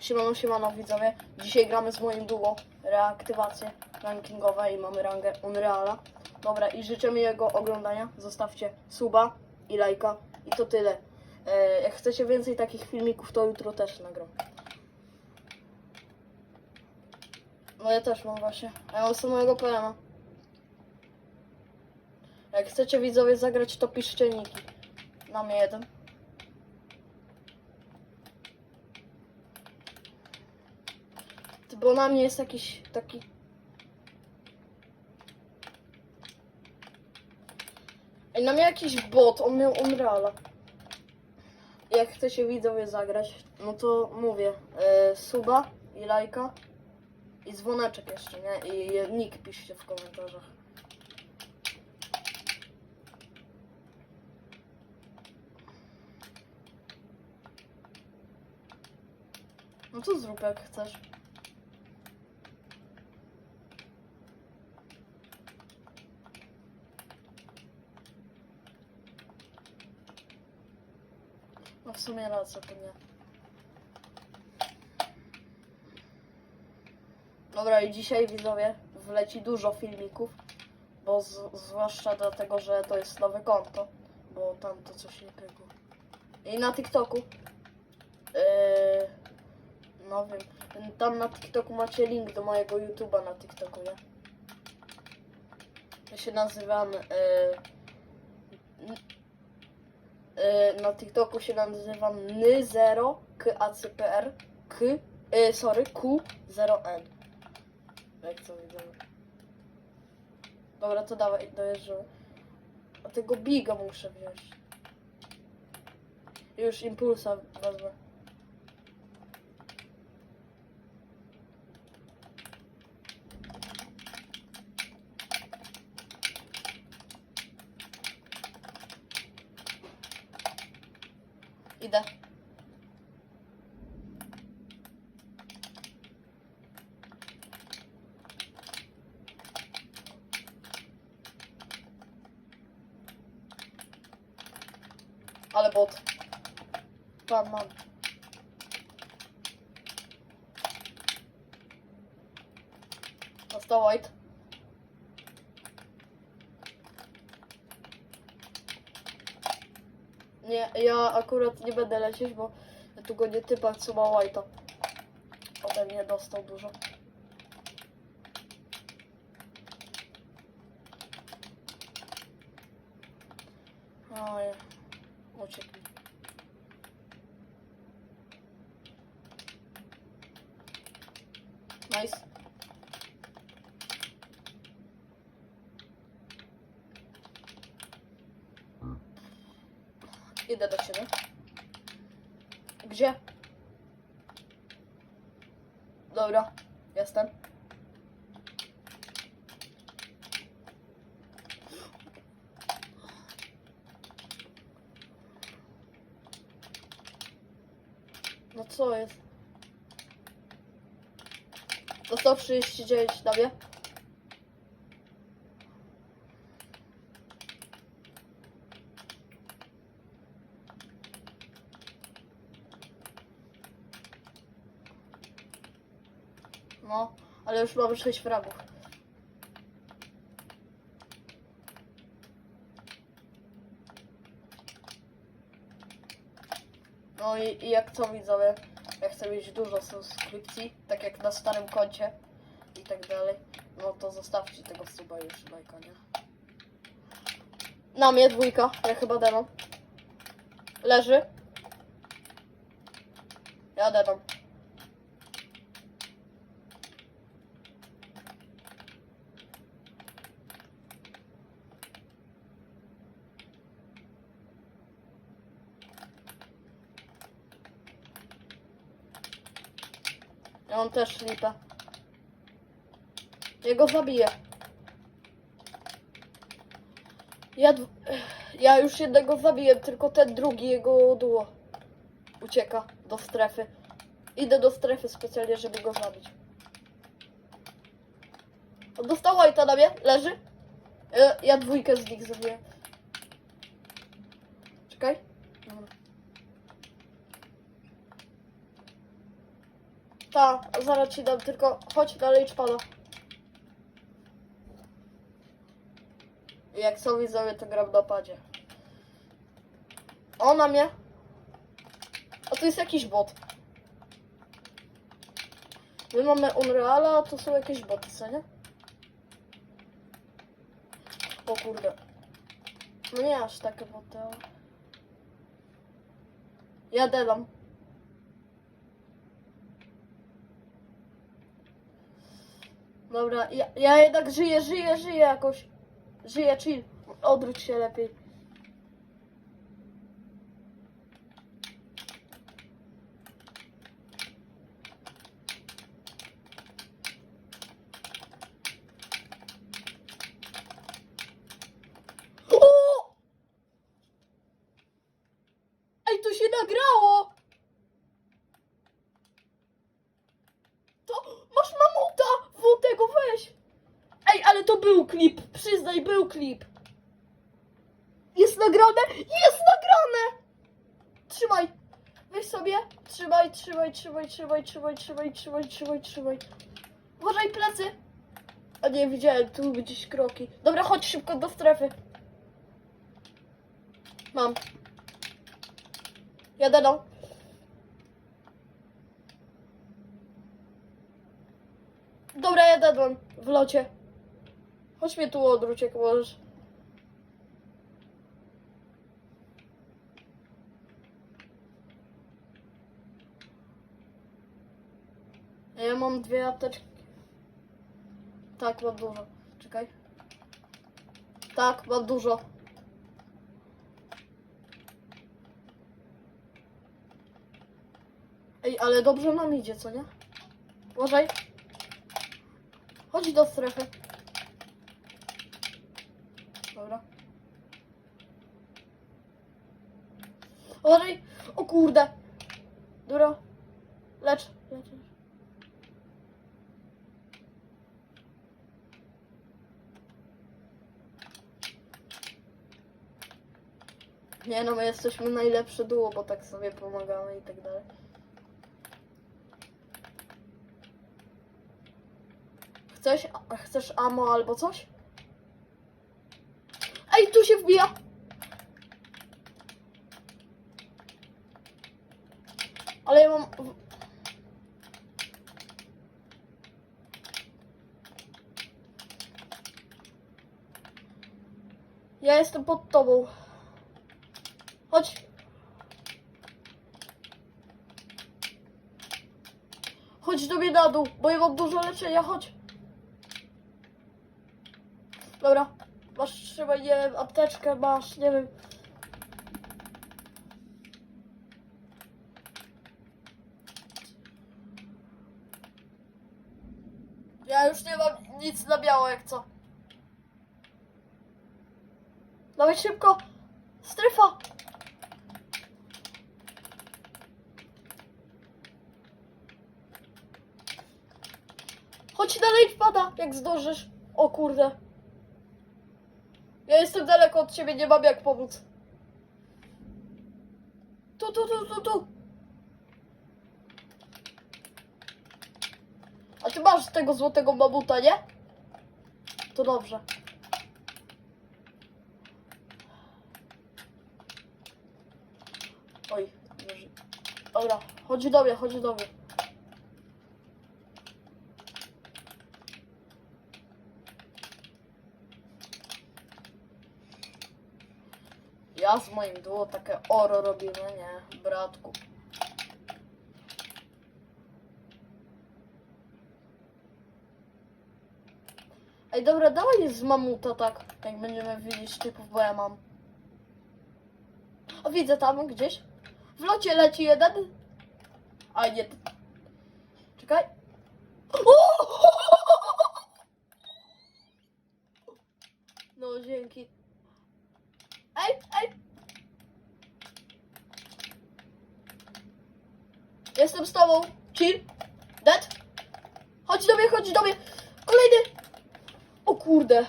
Siemano, siemano widzowie. Dzisiaj gramy z moim duo reaktywacje rankingowe i mamy rangę Unreala. Dobra i życzę miłego oglądania. Zostawcie suba i lajka i to tyle. E, jak chcecie więcej takich filmików, to jutro też nagram. No ja też mam właśnie. Ja mam samego PM. Jak chcecie widzowie zagrać, to piszcie niki. Mnie jeden. Bo na mnie jest jakiś taki. Ej, na mnie jakiś bot, on miał Unreala. Jak chcecie widzowie zagrać, no to mówię, e, suba i lajka i dzwoneczek jeszcze, nie? I nick piszcie w komentarzach. No to zrób jak chcesz. W sumie racja, to nie. Dobra i dzisiaj widzowie wleci dużo filmików, bo z, zwłaszcza dlatego, że to jest nowe konto, bo tam to coś nie pykło. I na TikToku. Yy, no wiem. Tam na TikToku macie link do mojego YouTube'a na TikToku, nie? Ja się nazywam. Yy, na TikToku się nazywam ny0 kacpr k yy, sorry q0n. Jak to widzę. Dobra, to dawaj, dojeżdżamy. A tego biga muszę wziąć. Już impulsa wezmę. Idę. Ale bot. Pan mam. Dostał white. Nie, ja akurat nie będę lecieć, bo tu go nie typam, co ma white'a. Ode mnie dostał dużo. Oj, uciekł mi. Nice. Idę do ciebie. Gdzie? Dobra, jestem. No co jest? Dostał 39 na mnie. No, już mamy 6 fragów. No i, i jak co widzowie, ja chcę mieć dużo subskrypcji, tak jak na starym koncie i tak dalej, no to zostawcie tego suba już lajka, nie? Na mnie dwójka, ja chyba demon. Leży. Ja demon. Mam też lipę. Ja go zabiję. Ja, ja już jednego zabiję, tylko ten drugi, jego duo. Ucieka do strefy. Idę do strefy specjalnie, żeby go zabić. On dostał white'a na mnie, leży. Ja, ja dwójkę z nich zabiję. Czekaj. Dobra. Ta, zaraz ci dam, tylko chodź dalej czpada. Jak są widzowie, to gram na padzie. Ona mnie. A to jest jakiś bot. My mamy Unreala, a to są jakieś boty, co nie? O kurde. No nie aż takie boty, ale... Ja dedam. Dobra, ja, ja jednak żyję, żyję, żyję jakoś. Żyję, chill. Odwróć się lepiej. trzymaj, trzymaj, trzymaj, trzymaj, trzymaj, trzymaj, trzymaj, trzymaj. Uważaj plecy! A nie, widziałem tu gdzieś kroki. Dobra, chodź szybko do strefy. Mam. Jadę no. Dobra, jadę. No. W locie. Chodź mnie tu odwróć, jak możesz. Mam dwie apteczki. Tak, mam dużo. Czekaj. Tak, mam dużo. Ej, ale dobrze nam idzie, co nie? Uważaj. Chodź do strefy. Dobra. Uważaj. O kurde. Dobra. Lecz. Lecz. lecz. Nie no, my jesteśmy najlepsze duo, bo tak sobie pomagamy i tak dalej. Chcesz, chcesz amo albo coś? Ej, tu się wbija! Ale ja mam... Ja jestem pod tobą. Chodź. Chodź do mnie na dół, bo ja mam dużo leczenia, chodź. Dobra, masz, trzymaj, nie wiem, apteczkę masz, nie wiem. Ja już nie mam nic na biało, jak co. Dawaj szybko! Strefa! Chodź dalej wpada, jak zdążysz. O kurde. Ja jestem daleko od ciebie, nie mam jak pomóc. Tu, tu, tu, tu, tu. A ty masz tego złotego mamuta, nie? To dobrze. Oj. Dobra, chodź do mnie, chodź do mnie. Ja z moim duo takie oro robimy, nie, bratku. Ej, dobra, dawaj z mamuta tak, jak będziemy widzieć typów, bo ja mam. O, widzę tam gdzieś. W locie leci jeden. A nie. Czekaj. No, dzięki. Jestem z tobą. Chill. Dead. Chodź do mnie, chodź do mnie. Kolejny. O kurde.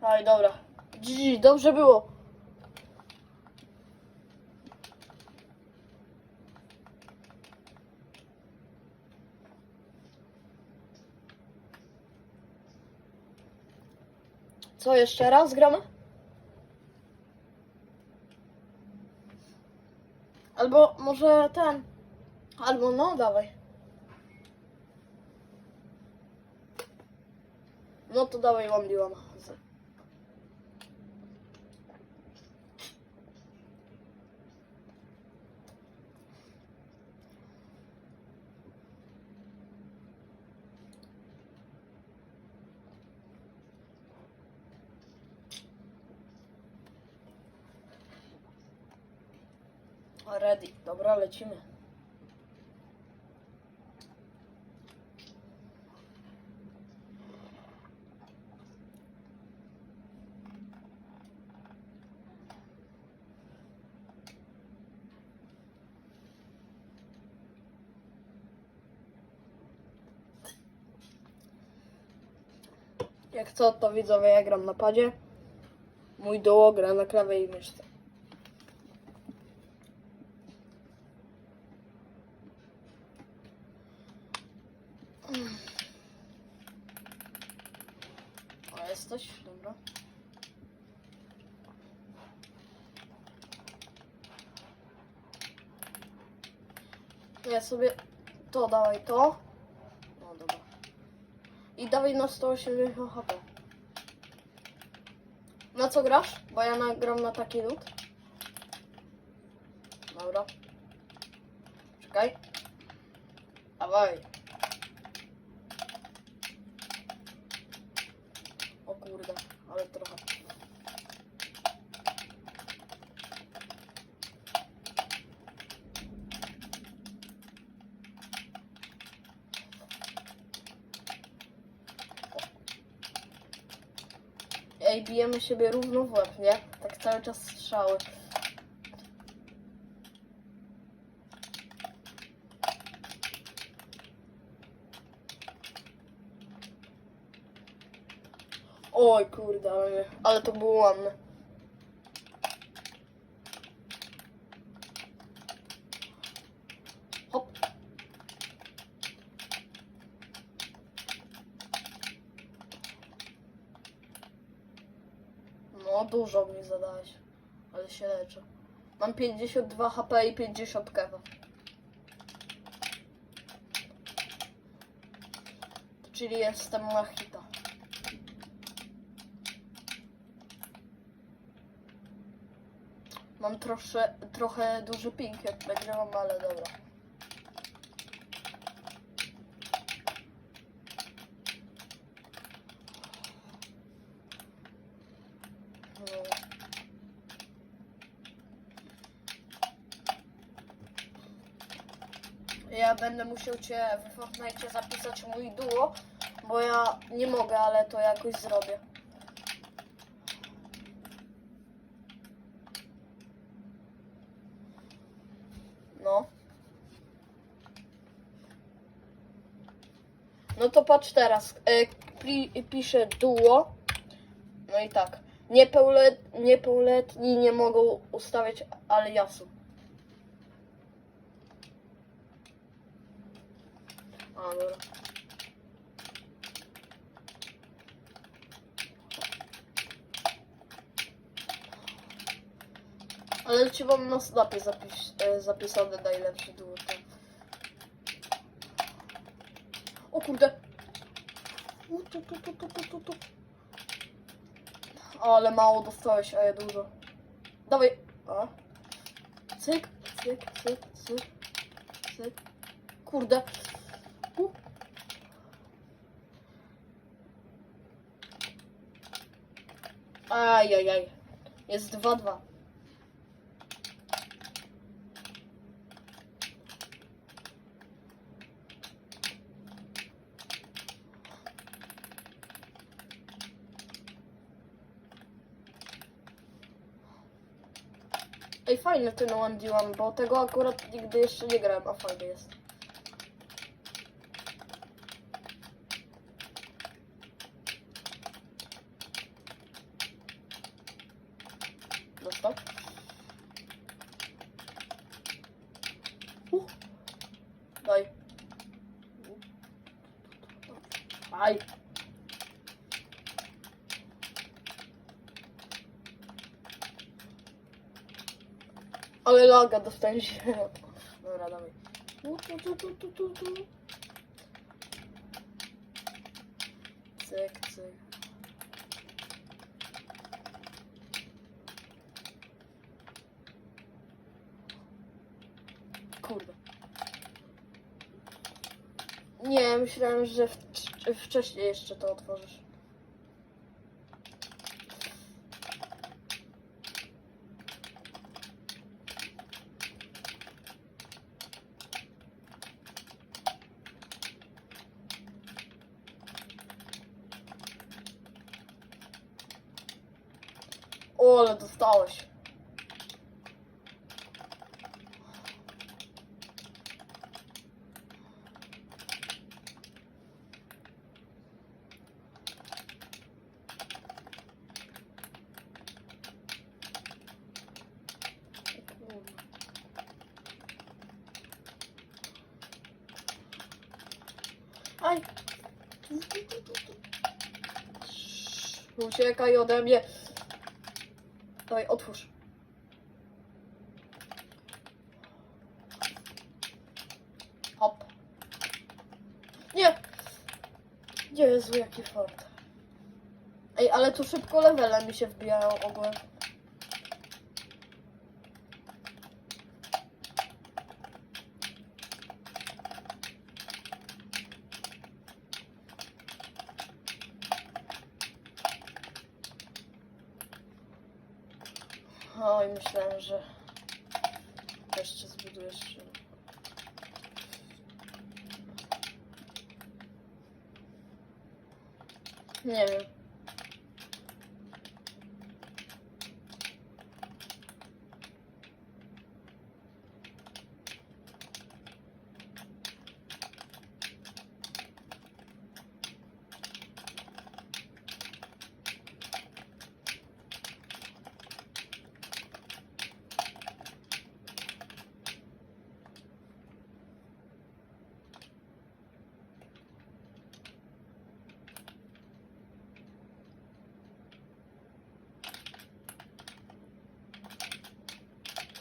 Aj, dobra. GG, dobrze było. Co jeszcze raz gramy? Albo może ten. Albo no, dawaj. No to dawaj one v one. Ready. Dobra, lecimy. Jak co, to widzowie, ja gram na padzie. Mój duo gra na klawie i myszce. Jesteś? Dobra. Ja sobie to dawaj to. No dobra. I dawaj na 180 HP. Na co grasz? Bo ja nagram na taki lód. Dobra. Czekaj. Dawaj. O kurde, ale trochę. Ej, bijemy siebie równo w łeb, nie? Tak cały czas strzały. Oj kurde, ale, ale to było ładne. Hop. No, dużo mi zadałeś, ale się leczę. Mam 52 HP i 50 kewa. Czyli jestem na hita. Mam trosze, trochę duży ping, jak nagrywam, ale dobra. No. Ja będę musiał cię w Fortnite zapisać mój duo, bo ja nie mogę, ale to jakoś zrobię. No. No to patrz teraz. E, pi, piszę duo. No i tak. Niepełlet, niepełletni nie mogą ustawiać aliasu. A, dobra. Ale ci mam na snapie zapis, e, zapisane najlepszy duo. to. O kurde. U, tu, tu, tu, tu, tu, tu. Ale mało dostałeś, a ja dużo. Dawaj. A. Cyk, cyk, cyk, cyk, cyk. Kurde. U. Ajajaj. Jest 2-2. Ej, fajny ten One D1, bo tego akurat nigdy jeszcze nie grałem, a fajny jest. Dostał? Uh. Daj. Aj. Ale laga dostaniesz. Dobra, dawaj. Tu, tu, tu, tu, tu, tu. Cyk, cyk. Kurde. Nie, myślałem, że wcz- wcześniej jeszcze to otworzysz. O, ale dostałeś. Aj. Uciekaj ode mnie. Dawaj, otwórz. Hop. Nie! Jezu, jaki fart. Ej, ale tu szybko levele mi się wbijają ogółem. Oj, myślałem, że jeszcze zbudujesz. Nie wiem.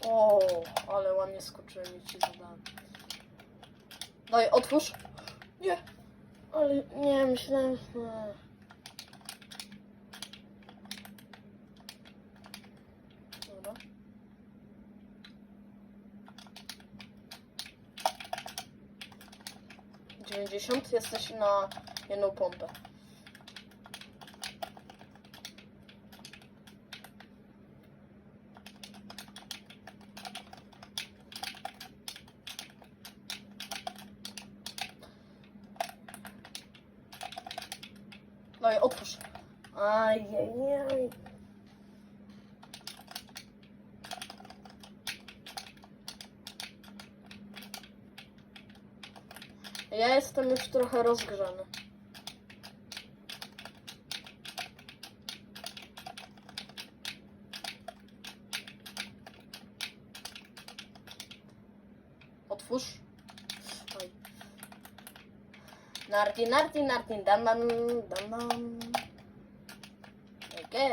O, ale ładnie skoczyłem i ci zadałem. Daj, otwórz. Nie. Ale nie, myślałem... e. Dobra. Dziewięćdziesiąt, jesteś na jedną pompę. Już trochę rozgrzany. Otwórz. Oj. Narty, narty, narty, dam, dam, dam, dam. Again,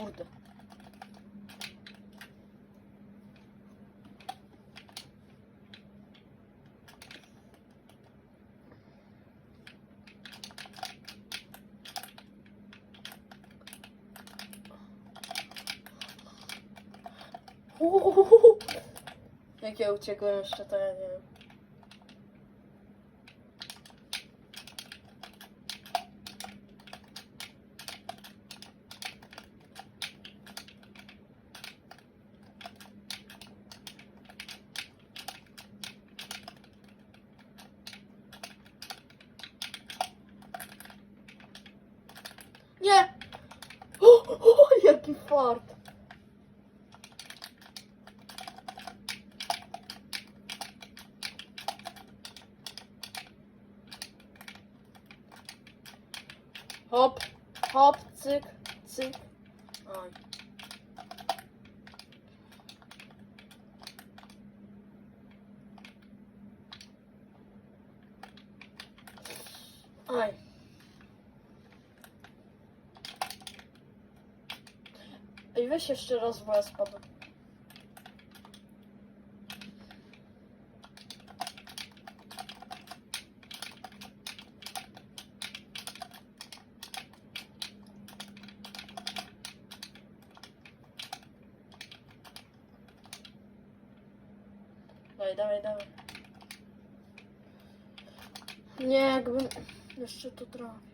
kurde. Uhuhuhu. Jak ja uciekłem jeszcze, to ja nie wiem. Nie! O, o, jaki fart! Hop. Hop, cyk, cyk. Oj. Aj. Ej, weź jeszcze raz, bo ja spadłem. Nie, jakbym jeszcze to trafił.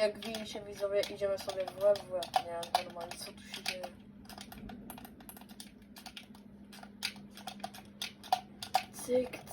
Jak widzicie widzowie, idziemy sobie w łeb w łeb. Nie, normalnie, co tu się dzieje? Cyk,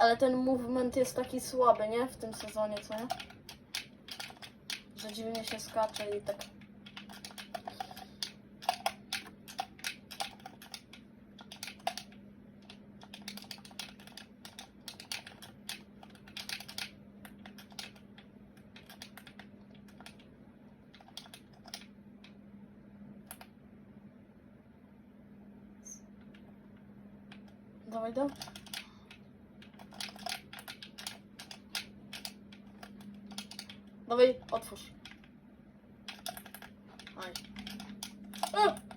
Ale ten movement jest taki słaby, nie? W tym sezonie, co nie? Że dziwnie się skacze i tak. Dawaj, dawaj. Dawaj, otwórz. Aj. E!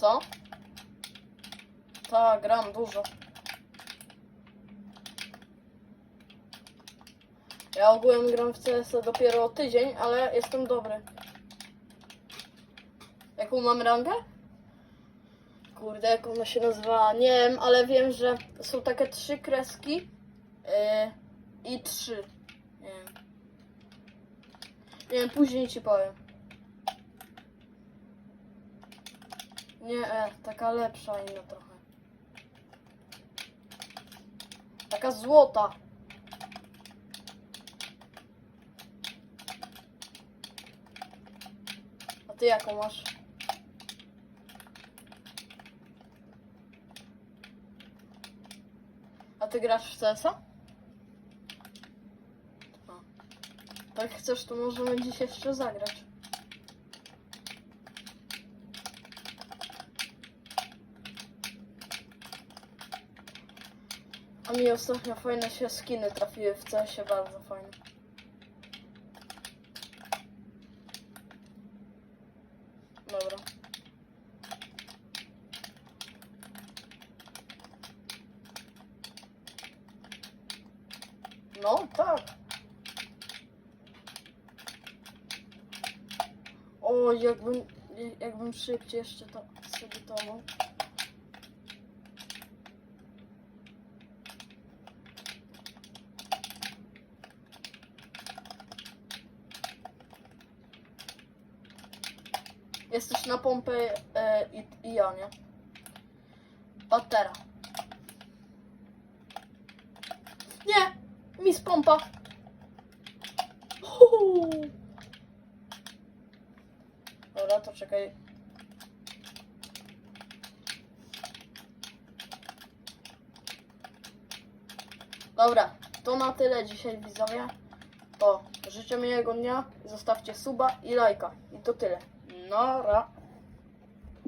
Co? Tak, gram dużo. Ja ogółem gram w CS dopiero tydzień, ale jestem dobry. Jaką mam rangę? Kurde, jak ona się nazywa? Nie wiem, ale wiem, że są takie trzy kreski yy, i trzy. Nie wiem. Nie wiem, później ci powiem. Nie, e, taka lepsza inna trochę. Taka złota. A ty jaką masz? A ty grasz w CS-a? Tak chcesz, to możemy dziś jeszcze zagrać. A mi ostatnio fajne się skiny trafiły w CS-ie, bardzo fajne. Dobra. No, tak. O, jakbym, jakbym szybciej jeszcze to zedytował. Jesteś na pompę e, i, i ja, nie? Patera. Nie! Miss pompa. Dobra, to czekaj. Dobra, to na tyle dzisiaj widzowie. To życzę miłego dnia, zostawcie suba i lajka. I to tyle. النار